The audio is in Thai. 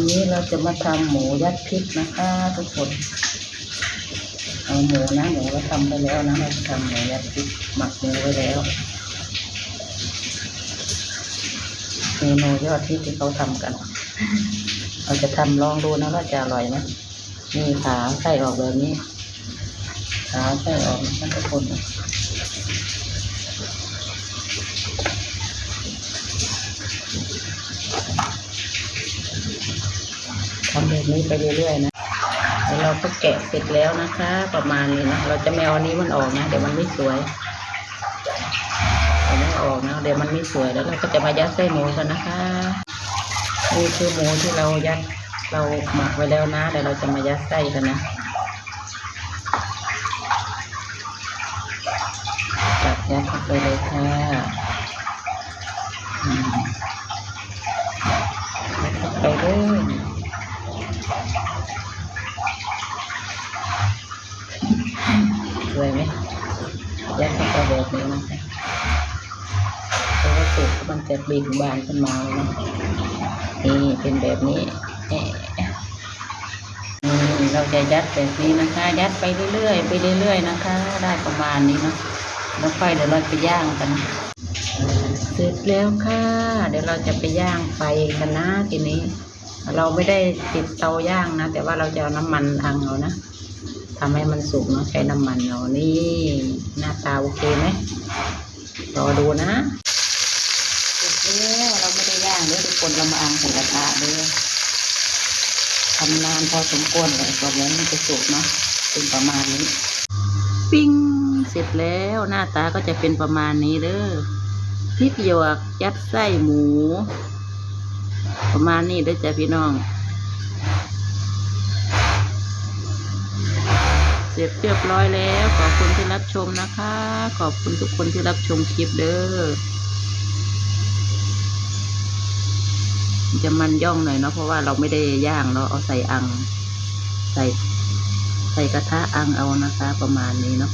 วันนี้เราจะมาทำหมูยัดพริกนะคะทุกคนเอาหมูนะหมูเราทำไปแล้วนะเราทำหมูยัดพริกหมักหมูไว้แล้วเมนูยอดฮิตที่เขาทำกัน เราจะทำลองดูนะว่าจะอร่อยไหมนี่ขาไส้ออกแบบนี้ขาไส้ออกนะทุกคนทำแบบ นี้ไปเรื่อยๆนะแล้วเราก็แกะเสร็จแล้วนะคะ ประมาณนี้นะเราจะไม่เอาอันนี้มันออกนะเดี๋ยวมันไม่สวยเอาไม่ออกนะเดี๋ยวมันไม่สวยแล้วเราก็จะมายัดไส้หมูกันนะคะนี่คือหมูที่เรายัดเราหมักไว้แล้วนะเดี๋ยวเราจะมายัดไส้กันนะจับยัดเข้าไปเลยค่ะอืมยัดเข้าไปเลยส วยไหมยัดเข้าไปแบบนี้นะคะเพราะว่าสุกมันจะบินบานขึ้นมาเลยนะนี่เป็นแบบนี้แอะนี่เราจะยัดแบบนี้นะคะ ยัดไปเรื่อยๆไปเรื่อยๆนะคะ ได้ประมาณนี้เนาะแล้วค่อยเดี๋ยวเราไปย่างกันเสร็จแล้วค่ะ เดี๋ยวเราจะไปย่างไฟกันนะทีนี้ เราไม่ได้ติดเตาย่างนะ แต่ว่าเราจะเอาน้ำมันอังเอานะ ทำให้มันสุกเนาะใช้น้ำมันเรานี่ หน้าตาโอเคไหมรอดูนะเสร็จแล้วเราไม่ได้ย่างเด้อทุกคนเรามาอังใส่กระทะเด้อทำนานพอสมควรเลยกว่ามันจะสุกเนาะเป็นประมาณนี้ ปิ้งเสร็จแล้วหน้าตาก็จะเป็นประมาณนี้เด้อพริกหยวกยัดไส้หมู ประมาณนี้เด้อจ้ะพี่น้อง ร็จเรียบร้อยแล้ว ขอบคุณที่รับชมนะคะ ขอบคุณทุกคนที่รับชมคลิปเด้อจะมันย่องหน่อยเนาะเพราะว่าเราไม่ได้ย่างเราเอาใส่อัง ใส่ใส่กระทะอังเอานะคะ ประมาณนี้เนาะ